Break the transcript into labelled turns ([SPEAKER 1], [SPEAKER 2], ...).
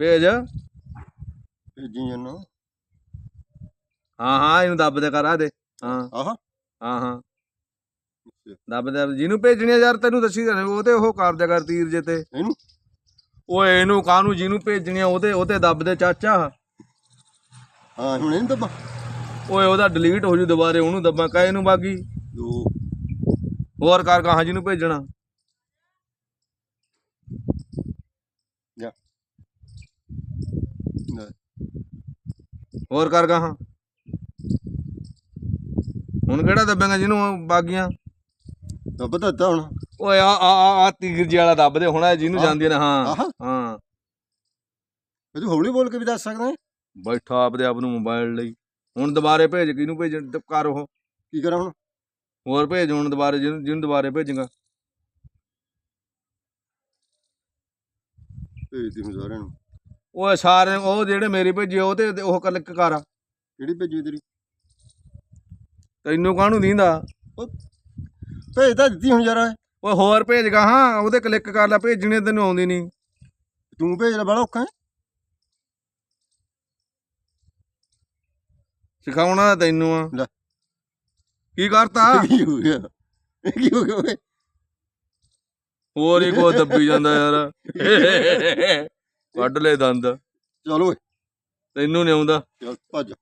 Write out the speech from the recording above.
[SPEAKER 1] ਭੇਜ।
[SPEAKER 2] ਭੇਜੀ ਜਨਾ
[SPEAKER 1] ਹਾਂ ਹਾਂ ਇਹਨੂੰ ਦੱਬ ਦੇ ਕਰ ਆ ਦੇ। ਹਾਂ।
[SPEAKER 2] ਆਹ।
[SPEAKER 1] ਹਾਂ ਹਾਂ। ਦੱਬ ਦੇ। ਜਿਹਨੂੰ ਭੇਜਣੀ ਆ ਯਾਰ ਤੈਨੂੰ ਦੱਸੀ ਜਾਣੇ ਉਹ ਤੇ ਉਹ ਕਰ ਦਿਆ ਕਰ ਤੀਰ ਜੇ ਤੇ।
[SPEAKER 2] ਇਹਨੂੰ?
[SPEAKER 1] ਓਏ ਇਹਨੂੰ ਕਾਹਨੂੰ ਜਿਹਨੂੰ ਭੇਜਣੀ ਆ ਉਹਦੇ ਉਹਤੇ ਦੱਬ ਦੇ ਚਾਚਾ।
[SPEAKER 2] ਹਾਂ ਹੁਣ ਇਹਨੂੰ ਦੱਬਾਂ?
[SPEAKER 1] ਓਏ ਉਹਦਾ ਡਿਲੀਟ ਹੋ ਜੂ ਦੁਬਾਰੇ ਉਹਨੂੰ ਦੱਬਾਂ ਕਹੇ ਇਹਨੂੰ ਬਾਗੀ। ਹੋਰ ਕਰ ਕਹਾਂ ਜਿਹਨੂੰ ਭੇਜਣਾ।
[SPEAKER 2] ਜਾ ਲੈ,
[SPEAKER 1] ਹੋਰ ਕਰ ਕਹਾਂ ਹੁਣ ਕਿਹੜਾ ਦੱਬੇਗਾ ਜਿਹਨੂੰ ਬਾਗੀਆਂ?
[SPEAKER 2] ਦੱਬ ਦਿੱਤਾ ਹੁਣ।
[SPEAKER 1] ਓਏ ਆ ਆ ਆ- ਤੀਰ ਜੀ ਵਾਲਾ ਦੱਬ ਦੇ ਹੁਣ ਜਿਹਨੂੰ ਜਾਂਦੀਆਂ ਨੇ ਹਾਂ ਹਾਂ।
[SPEAKER 2] ਇਹ ਤੂੰ ਹੌਲੀ ਬੋਲ ਕੇ ਵੀ ਦੱਸ ਸਕਦਾ ਹੈ?
[SPEAKER 1] ਬੈਠਾ ਆਪਦੇ ਆਪ ਨੂੰ ਮੋਬਾਈਲ ਲਈ। ਹੁਣ ਦੁਬਾਰੇ ਭੇਜ ਕਿਹਨੂੰ ਭੇਜਣ ਕਰ ਉਹ?
[SPEAKER 2] ਕੀ ਕਰਾਂ ਹੁਣ?
[SPEAKER 1] ਹੋਰ ਭੇਜ ਹੁਣ ਦੁਬਾਰੇ ਜਿਹਨੂੰ ਜਿਹਨੂੰ ਦੁਬਾਰੇ ਭੇਜਾਂਗਾ।
[SPEAKER 2] ਭੇਜਦੀ ਮੈਂ ਸਾਰਿਆਂ ਨੂੰ।
[SPEAKER 1] ਓਏ ਸਾਰੇ ਉਹ ਜਿਹੜੇ ਮੇਰੇ ਭੇਜੇ ਉਹ ਤੇ ਉਹ ਕਲਿੱਕ ਕਰ
[SPEAKER 2] ਕਿਹੜੀ ਭੇਜੀ ਤੇਰੀ?
[SPEAKER 1] ਤੈਨੂੰ ਕਾਹਨੂੰ ਦੀਂਦਾ?
[SPEAKER 2] ਭੇਜ ਤਾਂ ਦਿੱਤੀ ਹੁਣ ਯਾਰ।
[SPEAKER 1] ਓਏ ਹੋਰ ਭੇਜਗਾ ਹਾਂ ਉਹਦੇ ਕਲਿੱਕ ਕਰ ਲੈ ਭੇਜਣੇ ਤੈਨੂੰ ਆਉਂਦੀ ਨਹੀਂ
[SPEAKER 2] ਤੂੰ ਭੇਜ ਲੈ ਬੜਾ ਔਖਾ ਹੈ।
[SPEAKER 1] ਸਿਖਾਉਣਾ ਤੈਨੂੰ ਆ।
[SPEAKER 2] ਲੈ।
[SPEAKER 1] ਕੀ ਕਰਤਾ?
[SPEAKER 2] ਕੀ ਹੋ ਗਿਆ? ਕੀ ਹੋ ਗਿਆ ਓਏ?
[SPEAKER 1] ਹੋਰ ਹੀ ਕੋ ਦੱਬੀ ਜਾਂਦਾ ਯਾਰ। ਕੱਢ ਲੈ ਦੰਦ।
[SPEAKER 2] ਚਲ ਓਏ।
[SPEAKER 1] ਤੈਨੂੰ ਨਹੀਂ ਆਉਂਦਾ।
[SPEAKER 2] ਚੱਲ ਭੱਜ।